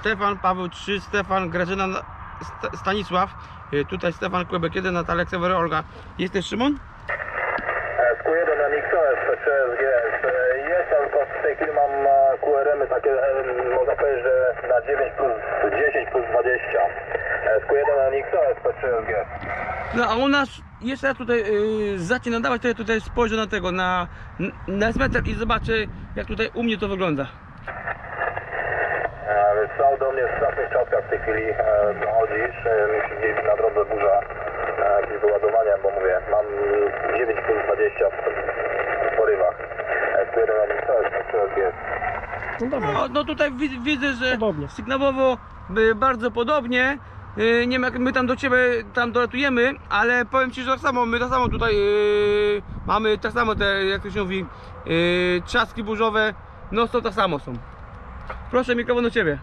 Stefan Paweł 3, Stefan Grażyna St Stanisław. Y, tutaj Stefan Klubek 1, Natalia Ksewer Olga. Jest Szymon? Q1 na XOS, PCSG. Jest, tylko w tej chwili mam QRM-y takie, e, można powiedzieć, że na 9 plus 10 plus 20. No a u nas, jeszcze raz tutaj yy, zacznę nadawać, to ja tutaj spojrzę na tego, na, na meter i zobaczę jak tutaj u mnie to wygląda. E, Więc są do mnie w strasznych czaskach w tej chwili e, dochodzisz. E, musi gdzieś na drodze burza e, jakieś wyładowania, bo mówię, mam 9 plus 20 w, w porywach. SQ1 na Nixon, SPCSG. No. No, no tutaj wi- widzę, że Podobnie. sygnałowo y, bardzo podobnie. Y, Nie wiem jak my tam do ciebie tam dolatujemy, ale powiem ci, że tak samo, my tak samo tutaj y, mamy tak samo te, jak to się mówi, y, trzaski burzowe, no to tak samo są. Proszę mikrofon do ciebie.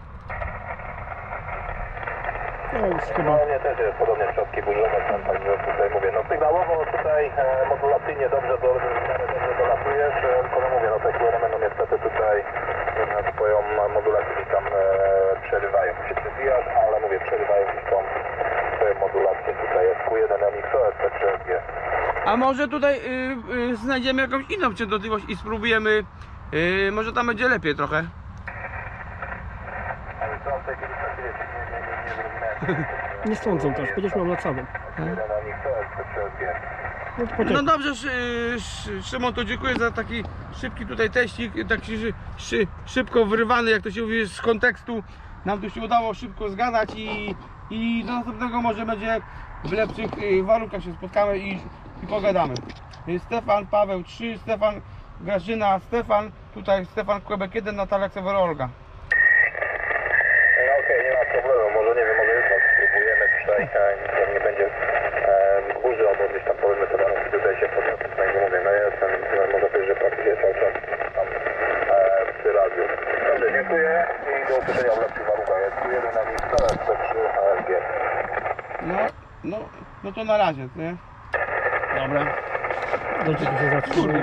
No już chyba. No nie, też jest podobnie trzaski burzowe, tam, także tutaj mówię, no sygnałowo tutaj e, modulacyjnie dobrze, do, miarę dobrze dolatujesz, e, tylko no mówię, no te QRM no niestety tutaj e, swoją modulację tam e, przerywają, się przebijasz, ale mówię, przerywają gdzieś tą swoją modulację tutaj jest Q1 MXO, SP3SG. A może tutaj y, y, znajdziemy jakąś inną częstotliwość i spróbujemy, y, może tam będzie lepiej trochę. Tak nie, sądzą też, będziesz miał nad sobą. Q1 MXO, SP3SG. No to No poczekaj. dobrze, Szy, Szy, Szymon, to dziękuję za taki szybki tutaj teścik, szy, szy, szybko wyrwany, jak to się mówi, z kontekstu. Nam tu się udało szybko zgadać i, i do następnego może będzie w lepszych y, warunkach się spotkamy i, i pogadamy. Stefan, Paweł 3, Stefan, Grażyna, Stefan, tutaj Stefan Kłebek 1, Natalia Ksewer, Olga. No okej, nie ma problemu, może nie wiem, może jutro spróbujemy tutaj, tam nie będzie e, burzy, albo gdzieś tam powiemy te warunki tutaj się podniosą, tak jak mówię, no ja jestem, e, można powiedzieć, że praktycznie cały czas tam e, przy radiu. Dobrze, dziękuję i do usłyszenia w lepszych warunkach. Jest tu jeden na miejscu, SP3 ASG. No, no, no to na razie, nie? Dobra. Dobrze, to się zatrzymuje.